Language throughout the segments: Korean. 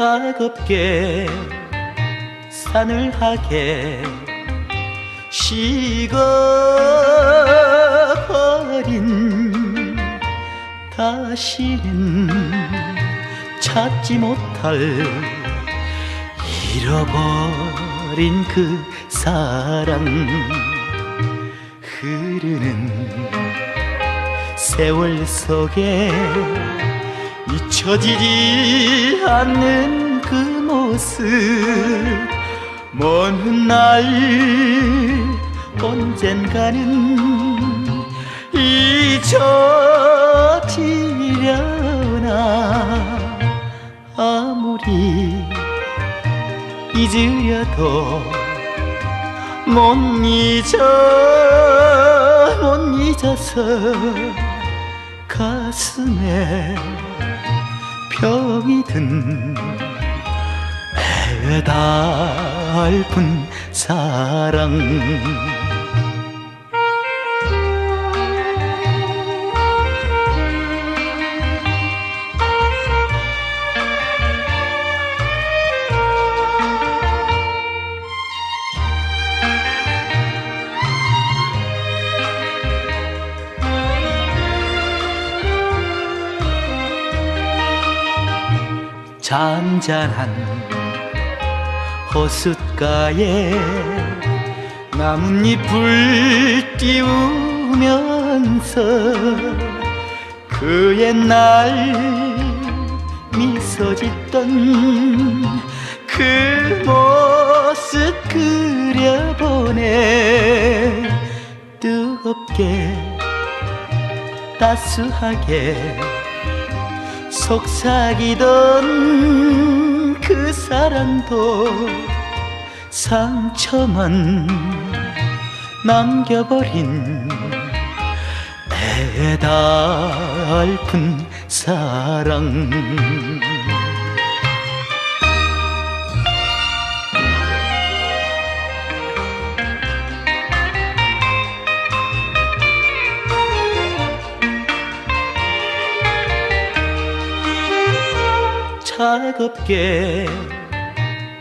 차갑게 산을하게 식어버린 다시는 찾지 못할 잃어버린 그 사랑 흐르는 세월 속에 잊혀지지 않는 그 모습. 먼 훗날 언젠가는 잊혀지려나 아무리 잊으려도 못 잊어 못 잊어서 가슴에 병이 든 애달픈 사랑 잔잔한 호숫가에 나뭇잎을 띄우면서 그 옛날 미소 짓던 그 모습 그려보네 뜨겁게 따스하게 속삭이던 그 사랑도 상처만 남겨버린 애달픈 사랑 차갑게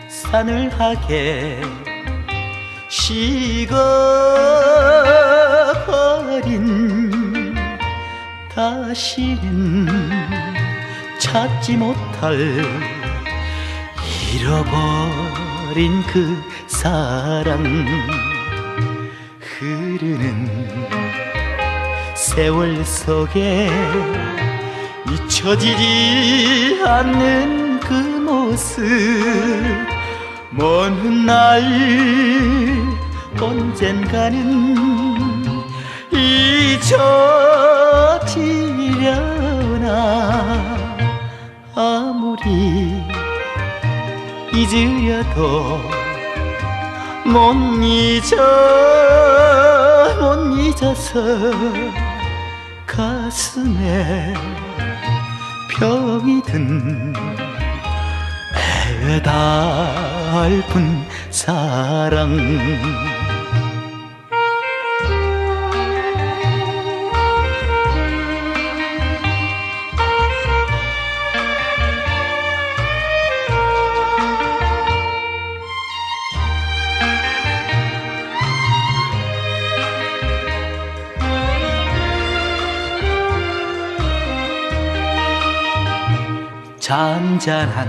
산을하게 식어버린 다시는 찾지 못할 잃어버린 그 사랑 흐르는 세월 속에 잊혀지지 않는 그 모습. 먼 훗날 언젠가는 잊혀지려나 아무리 잊으려도 못 잊어 못 잊어서 가슴에 병이 든 애달픈 사랑 잔잔한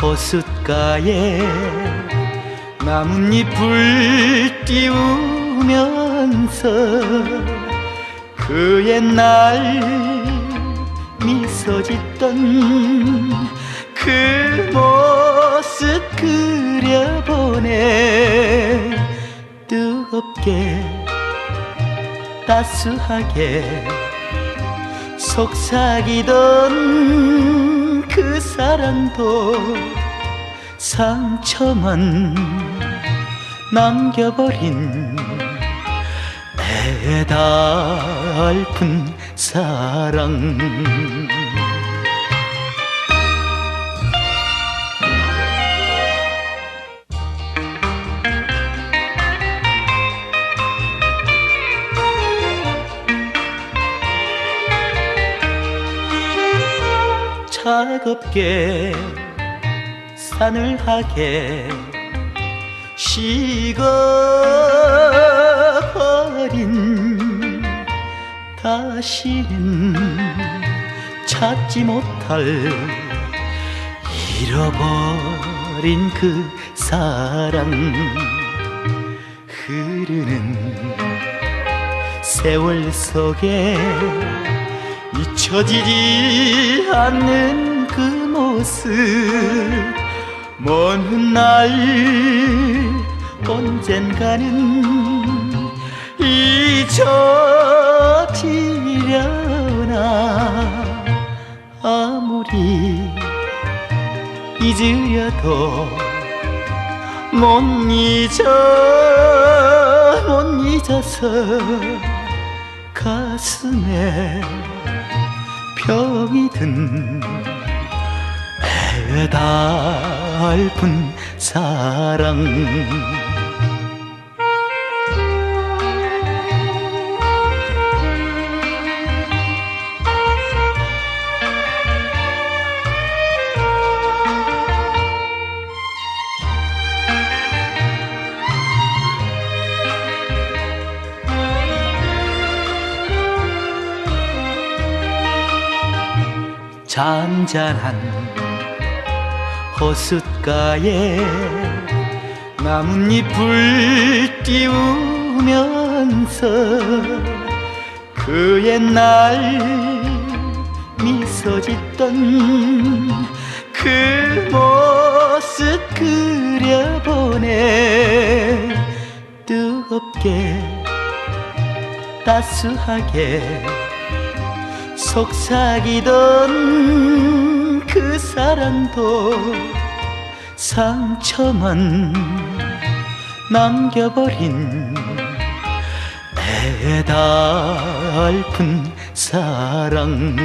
호숫가에 나뭇잎을 띄우면서 그 옛날 미소 짓던 그 모습 그려보네 뜨겁게 따스하게 속삭이던 그 사랑도 상처만 남겨버린 애달픈 사랑 차갑게 사늘하게 식어버린 다시는 찾지 못할 잃어버린 그 사랑 흐르는 세월 속에 잊혀지지 않는 그 모습. 먼 훗날 언젠가는 잊혀지려나 아무리 잊으려도 못 잊어 못 잊어서 가슴에 병이 든 해달픈 사랑. 잔잔한 호숫가에 나뭇잎을 띄우면서 그 옛날 미소 짓던 그 모습 그려보네 뜨겁게 따스하게 속삭이던 그 사랑도 상처만 남겨버린 애달픈 사랑